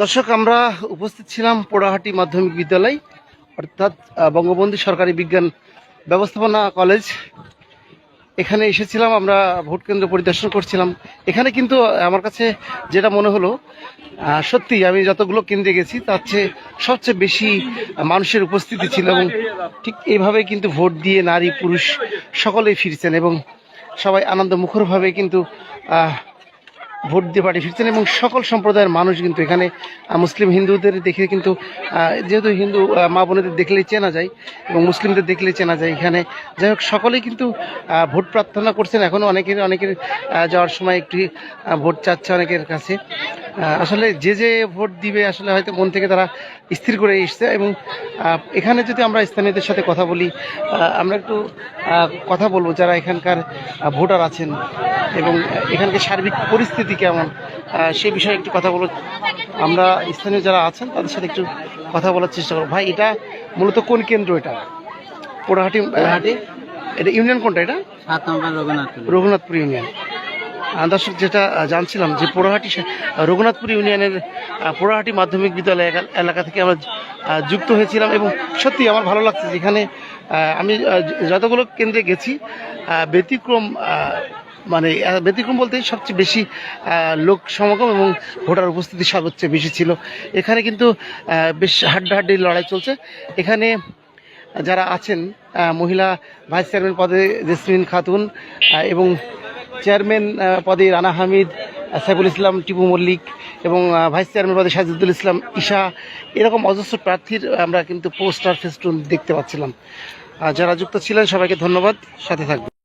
দর্শক, আমরা উপস্থিত ছিলাম পোড়াহাটি মাধ্যমিক বিদ্যালয়, অর্থাৎ বঙ্গবন্ধু সরকারি বিজ্ঞান ব্যবস্থাপনা কলেজ। এখানে এসেছিলাম, আমরা ভোট কেন্দ্র পরিদর্শন করছিলাম। এখানে কিন্তু আমার কাছে যেটা মনে হলো সত্যি আমি যতগুলো কেন্দ্রে গেছি, তার চেয়ে সবচেয়ে বেশি মানুষের উপস্থিতি ছিল এবং ঠিক এইভাবে কিন্তু ভোট দিয়ে নারী, পুরুষ সকলেই ফিরছেন এবং সবাই আনন্দ মুখরভাবে কিন্তু ভোট দিয়ে পাঠিয়ে ফিরছেন এবং সকল সম্প্রদায়ের মানুষ কিন্তু এখানে মুসলিম হিন্দুদের দেখে কিন্তু যেহেতু হিন্দু মা বোনেদের দেখলেই চেনা যায় এবং মুসলিমদের দেখলেই চেনা যায় এখানে। যাই হোক, সকলেই কিন্তু ভোট প্রার্থনা করছেন। এখনও অনেকের অনেকের যাওয়ার সময় একটি ভোট চাচ্ছে অনেকের কাছে। আসলে যে যে ভোট দিবে আসলে হয়তো মন থেকে তারা স্থির করে এসছে এবং এখানে যদি আমরা স্থানীয়দের সাথে কথা বলি আমরা একটু কথা বলব যারা এখানকার ভোটার আছেন এবং এখানকার সার্বিক পরিস্থিতি কেমন সে বিষয়ে একটু কথা বলব আমরা স্থানীয় যারা আছেন তাদের সাথে একটু কথা বলার চেষ্টা করব। ভাই এটা মূলত কোন কেন্দ্র এটা? পোড়াহাটি পোড়াহাটি? এটা ইউনিয়ন কোনটা এটা? রঘুনাথপুর ইউনিয়ন। দর্শক যেটা জানছিলাম যে পোড়াহাটি রঘুনাথপুর ইউনিয়নের পোড়াহাটি মাধ্যমিক বিদ্যালয় এলাকা থেকে আমরা যুক্ত হয়েছিলাম এবং সত্যি আমার ভালো লাগছে যেখানে আমি যতগুলো কেন্দ্রে গেছি ব্যতিক্রম মানে ব্যতিক্রম বলতে সবচেয়ে বেশি লোক সমাগম এবং ভোটার উপস্থিতি সবচেয়ে বেশি ছিল। এখানে কিন্তু বেশ হাড্ডাহাড্ডি লড়াই চলছে। এখানে যারা আছেন মহিলা ভাইস চেয়ারম্যান পদে জেসমিন খাতুন এবং চেয়ারম্যান পদে রানা হামিদ সাইফুল ইসলাম, টিপু মল্লিক এবং ভাইস চেয়ারম্যান পদে সাজিদুল ইসলাম, ঈশা। এরকম অজস্র প্রার্থীর আমরা কিন্তু পোস্টার, ফেস্টুন দেখতে পাচ্ছিলাম। যারা যুক্ত ছিলেন, সবাইকে ধন্যবাদ। সাথে থাকবেন।